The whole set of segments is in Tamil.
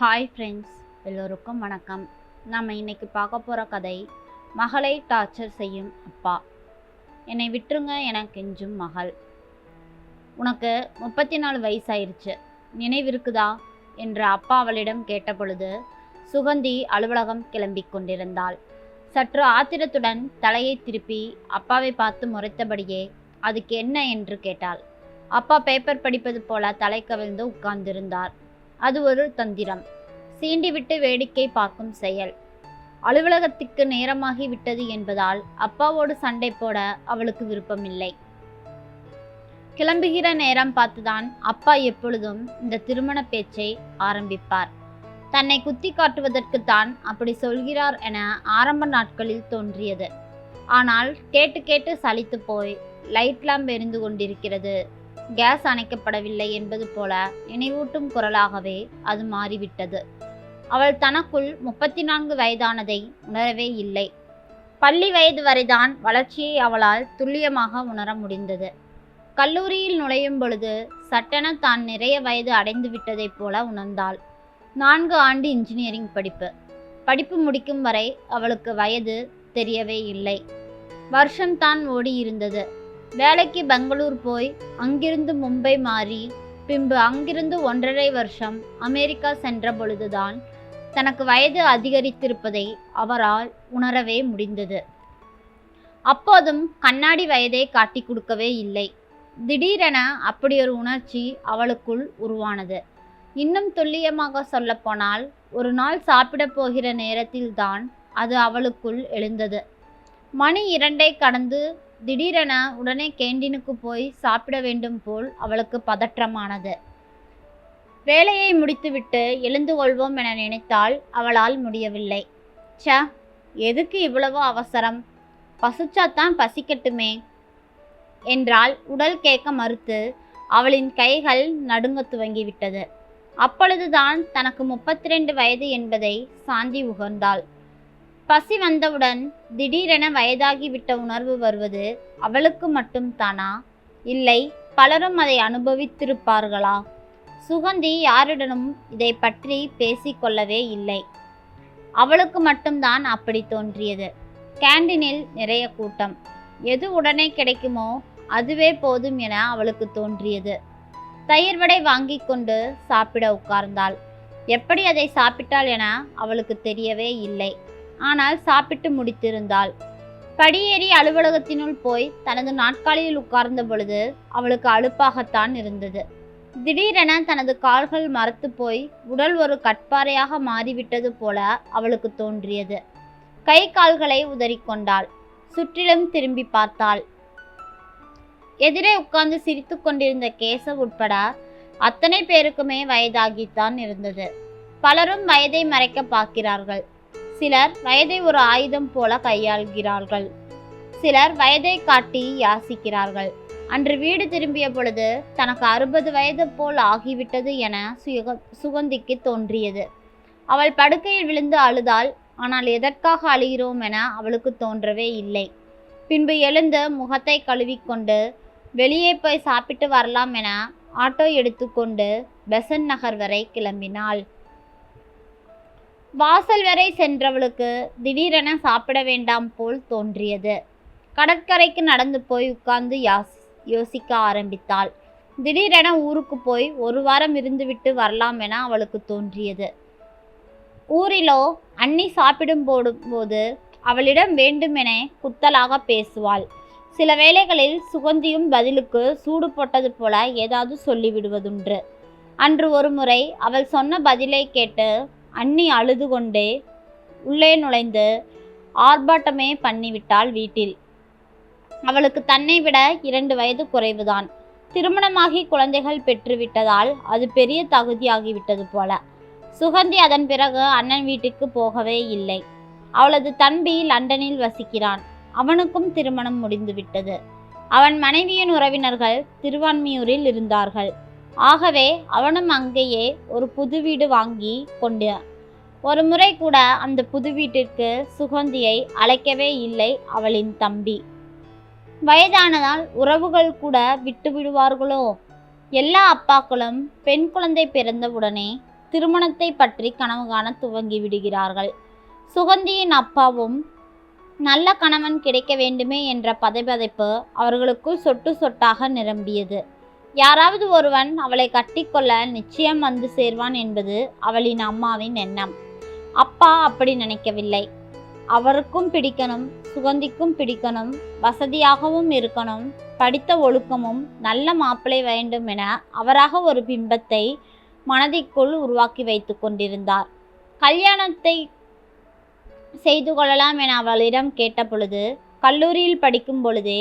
ஹாய் ஃப்ரெண்ட்ஸ் எல்லோருக்கும் வணக்கம். நம்ம இன்றைக்கி பார்க்க போகிற கதை மகளை டார்ச்சர் செய்யும் அப்பா. என்னை விட்டுருங்க என கெஞ்சும் மகள். உனக்கு முப்பத்தி நாலு வயசாயிருச்சு நினைவிருக்குதா? என்று அப்பா அவளிடம் கேட்டபொழுது சுகந்தி அலுவலகம் கிளம்பி கொண்டிருந்தாள். சற்று ஆத்திரத்துடன் தலையை திருப்பி அப்பாவை பார்த்து முறைத்தபடியே அதுக்கு என்ன? என்று கேட்டாள். அப்பா பேப்பர் படிப்பது போல தலை கவிழ்ந்து உட்கார்ந்திருந்தார். அது ஒரு தந்திரம். சீண்டிவிட்டு வேடிக்கை பார்க்கும் செயல். அலுவலகத்துக்கு நேரமாகி விட்டது என்பதால் அப்பாவோடு சண்டை போட அவளுக்கு விருப்பமில்லை. கிளம்புகிற நேரம் பார்த்துதான் அப்பா எப்பொழுதும் இந்த திருமண பேச்சை ஆரம்பிப்பார். தன்னை குத்தி காட்டுவதற்கு தான் அப்படி சொல்கிறார் என ஆரம்ப நாட்களில் தோன்றியது. ஆனால் கேட்டு கேட்டு சலித்து போய் லைட் லேம்ப் எரிந்து கொண்டிருக்கிறது. கேஸ் அணைக்கப்படவில்லை என்பது போல நினைவூட்டும் குரலாகவே அது மாறிவிட்டது. அவள் தனக்குள் முப்பத்தி நான்கு வயதானதை உணரவே இல்லை. பள்ளி வயது வரைதான் வளர்ச்சியை அவளால் துல்லியமாக உணர முடிந்தது. கல்லூரியில் நுழையும் பொழுது சட்டென தான் நிறைய வயது அடைந்து விட்டதைப் போல உணர்ந்தாள். நான்கு ஆண்டு இன்ஜினியரிங் படிப்பு. படிப்பு முடிக்கும் வரை அவளுக்கு வயது தெரியவே இல்லை. வருஷம் தான் ஓடி இருந்தது வேலைக்கு பெங்களூர் போய் அங்கிருந்து மும்பை மாறி பின்பு அங்கிருந்து ஒன்றரை வருஷம் அமெரிக்கா சென்ற பொழுதுதான் தனக்கு வயது அதிகரித்திருப்பதை அவரால் உணரவே முடிந்தது. அப்போதும் கண்ணாடி வயதை காட்டி கொடுக்கவே இல்லை. திடீரென அப்படியொரு உணர்ச்சி அவளுக்குள் உருவானது. இன்னும் துல்லியமாக சொல்லப்போனால் ஒரு நாள் சாப்பிடப் போகிற நேரத்தில்தான் அது அவளுக்குள் எழுந்தது. மணி இரண்டை கடந்து திடீரென உடனே கேண்டீனுக்கு போய் சாப்பிட வேண்டும் போல் அவளுக்கு பதற்றமானது. வேலையை முடித்துவிட்டு எழுந்து கொள்வோம் என நினைத்தால் அவளால் முடியவில்லை. ச்ச எதுக்கு இவ்வளவு அவசரம்? பசிச்சாத்தான் பசிக்கட்டுமே என்றால் உடல் கேட்க மறுத்து அவளின் கைகள் நடுங்க துவங்கிவிட்டது. அப்பொழுதுதான் தனக்கு முப்பத்தி ரெண்டு வயது என்பதை சாந்தி உகர்ந்தாள். பசி வந்தவுடன் திடீரென வயதாகிவிட்ட உணர்வு வருவது அவளுக்கு மட்டும் தானா? இல்லை பலரும் அதை அனுபவித்திருப்பார்களா? சுகந்தி யாருடனும் இதை பற்றி பேசிக்கொள்ளவே இல்லை. அவளுக்கு மட்டும்தான் அப்படி தோன்றியது. கேண்டீனில் நிறைய கூட்டம். எது உடனே கிடைக்குமோ அதுவே போதும் என அவளுக்கு தோன்றியது. தயிர் வடை வாங்கி கொண்டு சாப்பிட உட்கார்ந்தாள். எப்படி அதை சாப்பிட்டாள் என அவளுக்கு தெரியவே இல்லை. ஆனால் சாப்பிட்டு முடித்திருந்தாள். படியேறி அலுவலகத்தினுள் போய் தனது நாட்காலியில் உட்கார்ந்த பொழுது அவளுக்கு அலுப்பாகத்தான் இருந்தது. திடீரென தனது கால்கள் மரத்து போய் உடல் ஒரு கட்பாறையாக மாறிவிட்டது போல அவளுக்கு தோன்றியது. கை கால்களை உதறிக்கொண்டாள். சுற்றிலும் திரும்பி பார்த்தாள். எதிரே உட்கார்ந்து சிரித்து கொண்டிருந்த கேசவ் உட்பட அத்தனை பேருக்குமே வயதாகித்தான் இருந்தது. பலரும் வயதை மறைக்க பார்க்கிறார்கள். சிலர் வயதை ஒரு ஆயுதம் போல கையாள்கிறார்கள். சிலர் வயதை காட்டி யாசிக்கிறார்கள். அன்று வீடு திரும்பிய பொழுது தனக்கு அறுபது வயது போல் ஆகிவிட்டது என சுக சுகந்திக்கு தோன்றியது. அவள் படுக்கையில் விழுந்து அழுதாள் ஆனால் எதற்காக அழுகிறோம் என அவளுக்கு தோன்றவே இல்லை. பின்பு எழுந்து முகத்தை கழுவிக்கொண்டு வெளியே போய் சாப்பிட்டு வரலாம் என ஆட்டோ எடுத்துக்கொண்டு பெசன் நகர் வரை கிளம்பினாள். வாசல் வரை சென்றவளுக்கு திடீரென சாப்பிட வேண்டாம் போல் தோன்றியது. கடற்கரைக்கு நடந்து போய் உட்கார்ந்து யாஸ் யோசிக்க ஆரம்பித்தாள். திடீரென ஊருக்கு போய் ஒரு வாரம் இருந்துவிட்டு வரலாம் என அவளுக்கு தோன்றியது. ஊரிலோ அண்ணி சாப்பிடும் போடும்போது அவளிடம் வேண்டுமென குத்தலாக பேசுவாள். சில வேளைகளில் சுகந்தியும் பதிலுக்கு சூடு போட்டது போல ஏதாவது சொல்லிவிடுவதுண்டு. அன்று ஒரு முறை அவள் சொன்ன பதிலை கேட்டு அண்ணி அழுது கொண்டே உள்ளே நுழைந்து ஆர்ப்பாட்டமே பண்ணிவிட்டாள் வீட்டில். அவளுக்கு தன்னை விட இரண்டு வயது குறைவுதான். திருமணமாகி குழந்தைகள் பெற்றுவிட்டதால் அது பெரிய தகுதியாகிவிட்டது போல. சுகந்தி அதன் பிறகு அண்ணன் வீட்டுக்கு போகவே இல்லை. அவளது தம்பி லண்டனில் வசிக்கிறான். அவனுக்கும் திருமணம் முடிந்துவிட்டது. அவன் மனைவியின் உறவினர்கள் திருவான்மியூரில் இருந்தார்கள். ஆகவே அவனும் அங்கேயே ஒரு புது வீடு வாங்கி கொண்டு ஒரு முறை கூட அந்த புது வீட்டிற்கு சுகந்தியை அழைக்கவே இல்லை அவளின் தம்பி. வயதானதால் உறவுகள் கூட விட்டு விடுவார்களோ? எல்லா அப்பாக்களும் பெண் குழந்தை பிறந்தவுடனே திருமணத்தை பற்றி கனவு காண துவங்கி விடுகிறார்கள். சுகந்தியின் அப்பாவும் நல்ல கணவன் கிடைக்க வேண்டுமே என்ற பதைபதைப்பு அவர்களுக்குள் சொட்டு சொட்டாக நிரம்பியது. யாராவது ஒருவன் அவளை கட்டிக்கொள்ள நிச்சயம் வந்து சேர்வான் என்பது அவளின் அம்மாவின் எண்ணம். அப்பா அப்படி நினைக்கவில்லை. அவருக்கும் பிடிக்கணும் சுகந்திக்கும் பிடிக்கணும் வசதியாகவும் இருக்கணும் படித்த ஒழுக்கமும் நல்ல மாப்பிளை வேண்டும் என அவராக ஒரு பிம்பத்தை மனதிற்குள் உருவாக்கி வைத்து கொண்டிருந்தார். கல்யாணத்தை செய்து கொள்ளலாம் என அவளிடம் கேட்ட பொழுது கல்லூரியில் படிக்கும் பொழுதே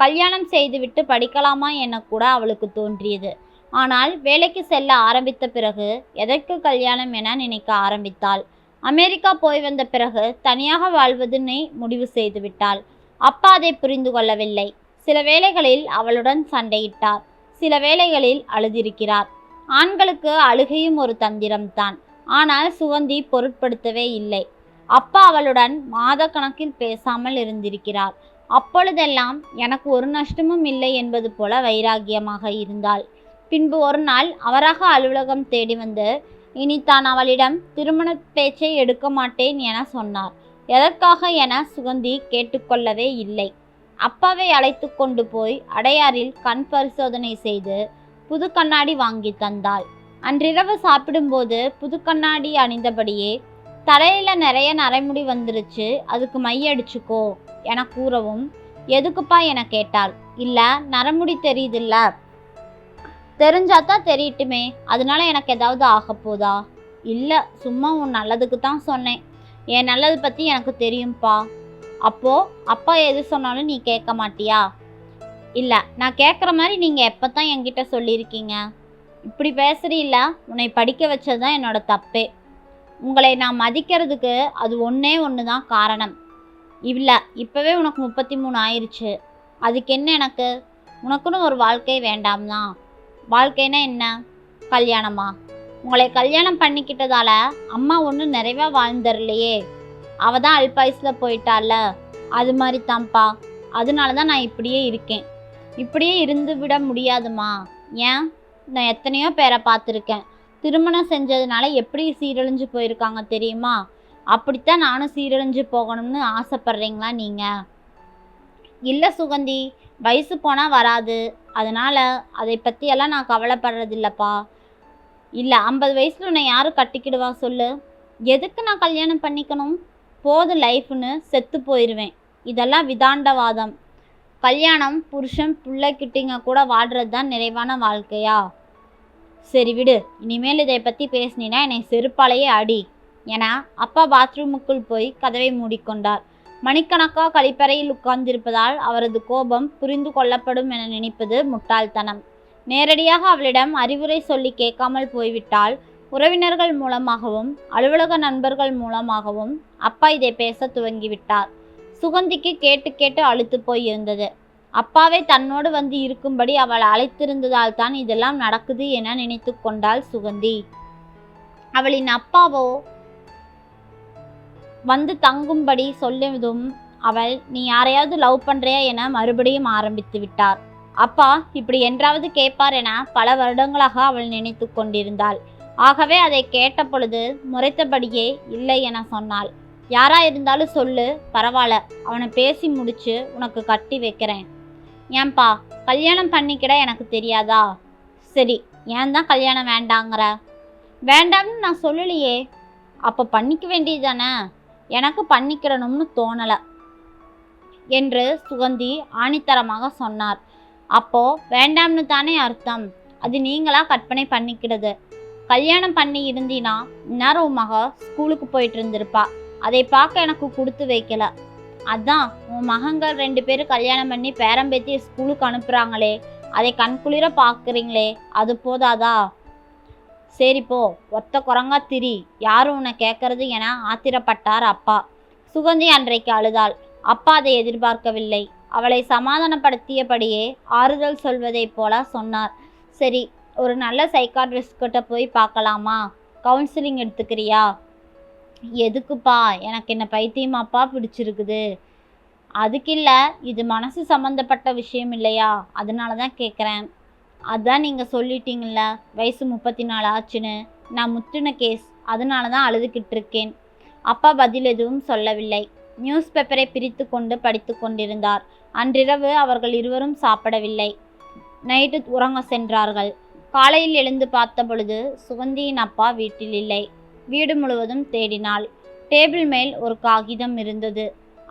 கல்யாணம் செய்துவிட்டு படிக்கலாமா என கூட அவளுக்கு தோன்றியது. ஆனால் வேலைக்கு செல்ல ஆரம்பித்த பிறகு எதற்கு கல்யாணம் என நினைக்க ஆரம்பித்தாள். அமெரிக்கா போய் வந்த பிறகு தனியாக வாழ்வதுன்னு முடிவு செய்துவிட்டாள் அப்பா அதை புரிந்து கொள்ளவில்லை. சில வேளைகளில் அவளுடன் சண்டையிட்டார். சில வேளைகளில் அழுதிருக்கிறார். ஆண்களுக்கு அழுகையும் ஒரு தந்திரம்தான். ஆனால் சுகந்தி பொருட்படுத்தவே இல்லை. அப்பா அவளுடன் மாதக்கணக்கில் பேசாமல் இருந்திருக்கிறார். அப்பொழுதெல்லாம் எனக்கு ஒரு நஷ்டமும் இல்லை என்பது போல வைராகியமாக இருந்தாள். பின்பு ஒரு நாள் அவராக அலுவலகம் தேடி வந்து இனி தான் அவளிடம் திருமண பேச்சை எடுக்க மாட்டேன் என சொன்னார். எதற்காக என சுகந்தி கேட்டுக்கொள்ளவே இல்லை. அப்பாவை அழைத்து கொண்டு போய் அடையாறில் கண் பரிசோதனை செய்து புது கண்ணாடி வாங்கி தந்தாள். அன்றிரவு சாப்பிடும்போது புது கண்ணாடி அணிந்தபடியே தலையில நிறைய நரைமுடி வந்துருச்சு அதுக்கு மை அடிச்சுக்கோ என கூறவும் எதுக்குப்பா என கேட்டாள்? இல்ல நரமுடி தெரியுதுல்ல. தெரிஞ்சாதான் தெரியட்டுமே அதனால எனக்கு ஏதாவது ஆக போதா? இல்ல சும்மா உன் நல்லதுக்கு தான் சொன்னேன். என் நல்லது பத்தி எனக்கு தெரியும்ப்பா அப்போ அப்பா எது சொன்னாலும் நீ கேட்க மாட்டியா? இல்ல நான் கேட்குற மாதிரி நீங்க எப்பதான் என்கிட்ட சொல்லியிருக்கீங்க? இப்படி பேசுறீல்ல உன்னை படிக்க வச்சது தான் என்னோட தப்பே. உங்களை நான் மதிக்கிறதுக்கு அது ஒன்றே ஒன்று தான் காரணம். இல்லை இப்போவே உனக்கு முப்பத்தி மூணு ஆயிடுச்சு அதுக்கு என்ன எனக்கு? உனக்குன்னு ஒரு வாழ்க்கை வேண்டாம் தான் வாழ்க்கைனா என்ன? கல்யாணமா? உங்களை கல்யாணம் பண்ணிக்கிட்டதால அம்மா ஒன்றும் நிறைவாக வாழ்ந்துடலையே அவ தான் அல்பாயுஸில் போயிட்டால. அது மாதிரி தான்ப்பா. அதனால தான் நான் இப்படியே இருக்கேன். இப்படியே இருந்து விட முடியாதுமா? ஏன்? நான் எத்தனையோ பேரை பார்த்துருக்கேன். திருமணம் செஞ்சதுனால எப்படி சீரழிஞ்சு போயிருக்காங்க தெரியுமா? அப்படித்தான் நானும் சீரழிஞ்சு போகணும்னு ஆசைப்படுறீங்களா நீங்கள் இல்லை சுகந்தி வயசு போனால் வராது. அதனால் அதை பற்றியெல்லாம் நான் கவலைப்படுறதில்லப்பா. இல்லை ஐம்பது வயசில் உன்னை யாரும் கட்டிக்கிடுவா சொல்லு. எதுக்கு நான் கல்யாணம் பண்ணிக்கணும்? போதும் லைஃப்னு செத்து போயிடுவேன் இதெல்லாம் விதாண்டவாதம். கல்யாணம் புருஷன் பிள்ளைக்கிட்டிங்க கூட வாழ்கிறது தான் நிறைவான வாழ்க்கையா? சரி விடு. இனிமேல் இதை பற்றி பேசினீன்னா என்னை செருப்பாலேயே அடி. என அப்பா பாத்ரூமுக்குள் போய் கதவை மூடிக்கொண்டார். மணிக்கணக்காக கழிப்பறையில் உட்கார்ந்திருப்பதால் அவரது கோபம் புரிந்து கொள்ளப்படும் என நினைப்பது முட்டாள்தனம். நேரடியாக அவளிடம் அறிவுரை சொல்லி கேட்காமல் போய்விட்டால் உறவினர்கள் மூலமாகவும் அலுவலக நண்பர்கள் மூலமாகவும் அப்பா இதை பேச துவங்கிவிட்டார். சுகந்திக்கு கேட்டு கேட்டு அழுத்து போயிருந்தது அப்பாவே அப்பாவை தன்னோடு வந்து இருக்கும்படி அவள் அழைத்திருந்ததால் தான் இதெல்லாம் நடக்குது என நினைத்து கொண்டாள் சுகந்தி. அவளின் அப்பாவோ வந்து தங்கும்படி சொல்லியதும் அவள் நீ யாரையாவது லவ் பண்றியா? என மறுபடியும் ஆரம்பித்து விட்டார். அப்பா இப்படி என்றாவது கேட்பார் என பல வருடங்களாக அவள் நினைத்து கொண்டிருந்தாள். ஆகவே அதை கேட்ட பொழுது முறைத்தபடியே இல்லை என சொன்னாள். யாரா இருந்தாலும் சொல்லு பரவாயில்ல. அவனை பேசி முடிச்சு உனக்கு கட்டி வைக்கிறேன். ஏன்பா கல்யாணம் பண்ணிக்கிட எனக்கு தெரியாதா? சரி ஏன் தான் கல்யாணம் வேண்டாங்கிற? வேண்டாம்னு நான் சொல்லலையே. அப்போ பண்ணிக்க வேண்டியதானே எனக்கு பண்ணிக்கிடணும்னு தோணலை என்று சுகந்தி ஆணித்தரமாக சொன்னார். அப்போ வேண்டாம்னு தானே அர்த்தம். அது நீங்களா கற்பனை பண்ணிக்கிறது. கல்யாணம் பண்ணி இருந்தினா இந்நேரம் உன் மக ஸ்கூலுக்கு போயிட்டு இருந்திருப்பா அதை பார்க்க எனக்கு கொடுத்து வைக்கல. அதான் உன் மகங்கள் ரெண்டு பேரும் கல்யாணம் பண்ணி பேரம்பேத்தி ஸ்கூலுக்கு அனுப்புறாங்களே. அதை கண்குளிர பார்க்குறீங்களே அது போதாதா? சரி போ ஒத்த குரங்கா திரி. யாரும் உன்னை கேட்கறது என ஆத்திரப்பட்டார் அப்பா. சுகந்தி அன்றைக்கு அழுதாள். அப்பா அதை எதிர்பார்க்கவில்லை. அவளை சமாதானப்படுத்தியபடியே ஆறுதல் சொல்வதைப் போல சொன்னார். சரி ஒரு நல்ல சைக்காட்ரிஸ்ட் கிட்ட போய் பார்க்கலாமா? கவுன்சிலிங் எடுத்துக்கிறியா? எதுக்குப்பா எனக்கு என்ன பைத்தியமாப்பா பிடிச்சிருக்குது. அதுக்கு இல்லை இது மனசு சம்மந்தப்பட்ட விஷயம் இல்லையா? அதனால தான் கேட்குறேன் அதான் நீங்கள் சொல்லிட்டீங்கள வயசு முப்பத்தி நாலு ஆச்சுன்னு. நான் முத்துன கேஸ் அதனால தான் அழுதுகிட்டு இருக்கேன் அப்பா பதில் எதுவும் சொல்லவில்லை. நியூஸ் பேப்பரை பிரித்து கொண்டு படித்து கொண்டிருந்தார். அன்றிரவு அவர்கள் இருவரும் சாப்பிடவில்லை. நைட்டு உறங்க சென்றார்கள். காலையில் எழுந்து பார்த்த பொழுது சுகந்தியின் அப்பா வீட்டில் இல்லை. வீடு முழுவதும் தேடினாள். டேபிள் மேல் ஒரு காகிதம் இருந்தது.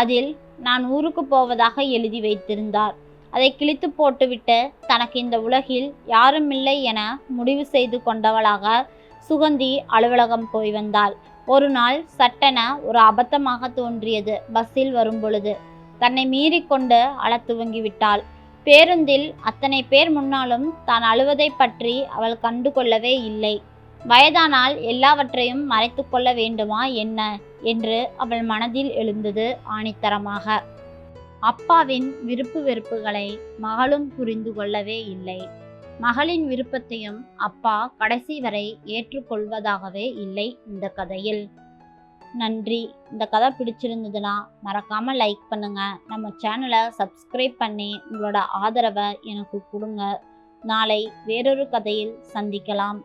அதில் நான் ஊருக்கு போவதாக எழுதி வைத்திருந்தார். அதை கிழித்து போட்டுவிட்டு தனக்கு இந்த உலகில் யாருமில்லை என முடிவு செய்து கொண்டவளாக சுகந்தி அலுவலகம் போய் வந்தாள். ஒரு நாள் சட்டென ஒரு அபத்தமாக தோன்றியது. பஸ்ஸில் வரும்பொழுது தன்னை மீறிக்கொண்டு அழத் துவங்கிவிட்டாள் பேருந்தில் அத்தனை பேர் முன்னாலும் தான் அழுவதை பற்றி அவள் கண்டு கொள்ளவே இல்லை. வயதானால் எல்லாவற்றையும் மறைத்து கொள்ள வேண்டுமா என்ன? என்று அவள் மனதில் எழுந்தது ஆணித்தரமாக. அப்பாவின் விருப்பு வெறுப்புகளை மகளும் புரிந்து கொள்ளவே இல்லை. மகளின் விருப்பத்தையும் அப்பா கடைசி வரை ஏற்றுக்கொள்வதாகவே இல்லை இந்த கதையில். நன்றி. இந்த கதை பிடிச்சிருந்ததுன்னா மறக்காம லைக் பண்ணுங்க. நம்ம சேனலை சப்ஸ்கிரைப் பண்ணி உங்களோட ஆதரவை எனக்கு கொடுங்க. நாளை வேறொரு கதையில் சந்திக்கலாம்.